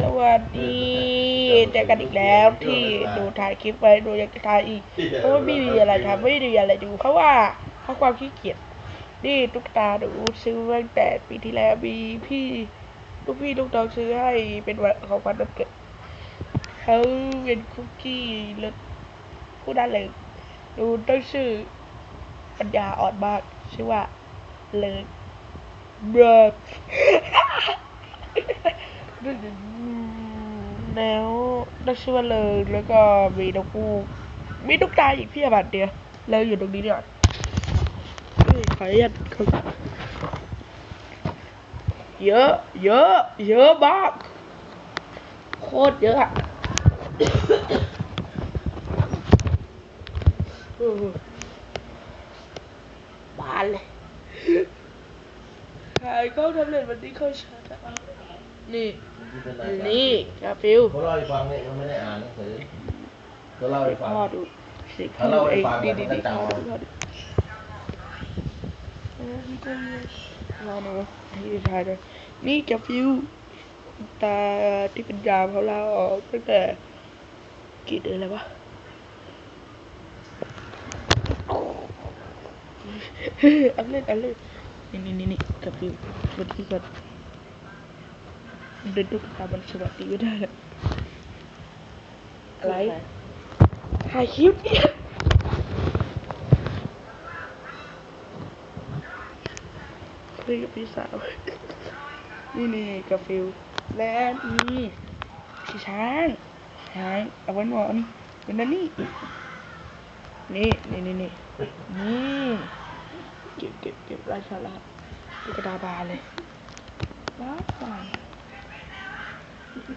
สวัสดีเจอกันอีกแล้วที่ดูถ่ายคลิปไว้ดูอยากจะถ่ายอีกเพราะว่าไม่มีอะไรทำไม่มีอะไรดู เพราะว่าเพราะความขี้เกียจนี่ตุ๊กตาหนูซื้อมาตั้งแต่ปีที่แล้วมีพี่ลูกพี่ลูกน้องซื้อให้เป็นวันของขวัญวันเกิดเขาเป็นคุกกี้รสผู้น่าเลิกดูต้องชื่อปัญญาอ่อนมากชื่อว่าเลิกเบิร์ด แล้วนักชื่อว่าเลยแล้วก็มีนกฮูกมีตุ๊กตาอีกเพี่บัตเดียวเลยอยู่ตรงนี้เดียวเฮ้ยขออนุญาตครับเยอะ เยอะ เยอะมาก โคตรเยอะอะเออบานเลยถ่ายกล้องทำเล่นวันนี้เข้าชาร์จ อะนี่นี่กาฟิลเขาเล่าให้ฟังเนี่ยมันไม่ได้อ่านหนังสือเขาเล่าให้ฟัง พ่อดูสิเขาเล่าให้ฟังดีเนี่ยดีมันดีจะพ่อจำดูพ่อดูเออนี่ก็รอหนูนี่ถ่ายเลยนี่กาฟิลตาที่เป็นยามเขาเล่าออกตั้งแต่กี่เดือนแล้ววะอันเล่นอันเล่นนี่นี่นี่นี่กาฟิลสวัสดีก่อน เดินตุ๊กตามันสวัสดีไม่ได้เลยอะไรถ่ายคลิปเนี่ยคุยกับพี่สาว นี่นี่กาฟิลและนี่พี่ช้างช้างเอาไว้หมอนเป็นนั่นนี่นี่นี่นี่นี่นี่เก็บเก็บเก็บราชาลาดูกระดาบานเลยบ้าบา น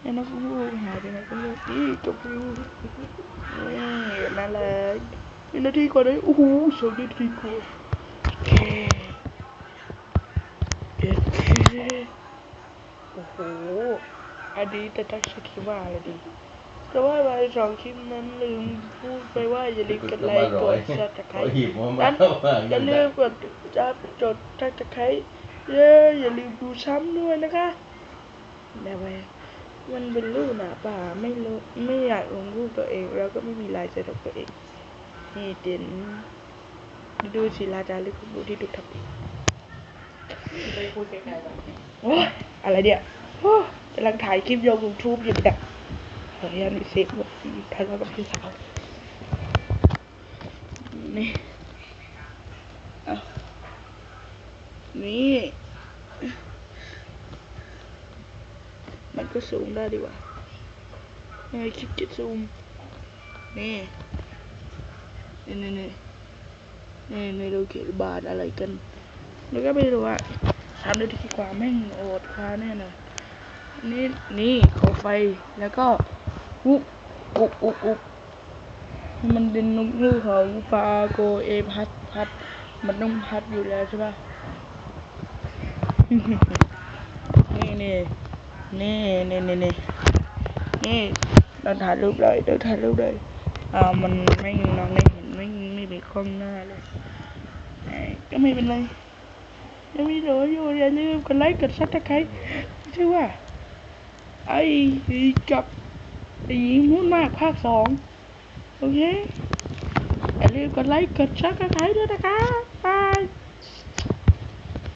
เนี่ยนะคุณหายไปไหนก็เลยนี่กาฟิลนี่นั่นเลยมีนาทีกว่าเลยโอ้โหสองนาทีกว่าโอเคเด็ดโอ้โหอันนี้แต่ตั้งชื่อคลิปว่าอะไรดีแต่ว่าไปสองคลิปนั้นลืมพูดไปว่าอย่าลืมกดไลค์กดซับสไครต์หีบมามานั้นว่าอย่าลืมกดจับจดซับสไครต์ เย้อย่าลืมดูซ้ำด้วยนะคะแต่ว่ามันเป็นรูปหนาป่าไม่ลงไม่อยากลงรูปตัวเอง แล้วก็ไม่มีลายเซ็นของตัวเอง นี่เด่นดูศิลาจารึกดูที่ดูทับเองไปคุยไกลๆโอ้ยอะไรเนี่ยโอ้กำลังถ่ายคลิปลงยูทูบอยู่เนี่ยขออนุญาตมีเซฟหมดทะเลาะกับพี่สาวนี่ เอา นี่ มันก็สูงได้ดีกว่านี่คลิปเก็ตซูม นี่ นี่นี่นี่นี่ไม่รู้เขียนบาทอะไรกัน แล้วก็ไม่รู้ว่าสามนาทีกว่าแม่งโอดคาแน่นอนนี่นี่โคมไฟแล้วก็อุบอุบอุบอุบมันเป็นนกนูกของฟาโกเอพัดพัด มันต้องพัดอยู่แล้วใช่ปะ นี่นี่นี่นี่นี่นี่นี่เราถ่ายรูปเลยเราถ่ายรูปเลยอ่ามันไม่นอนไม่เห็นไม่ไม่มีกล้องหน้าเลยก็ไม่เป็นไรยังมีเหลืออยู่อย่าลืมกดไลค์กดซับสไครต์ชื่อว่า ไอ้กับไอ้หญิงมุ่นมากภาคสองโอเคอย่าลืมกดไลค์กดซับสไครต์ด้วยนะคะบาย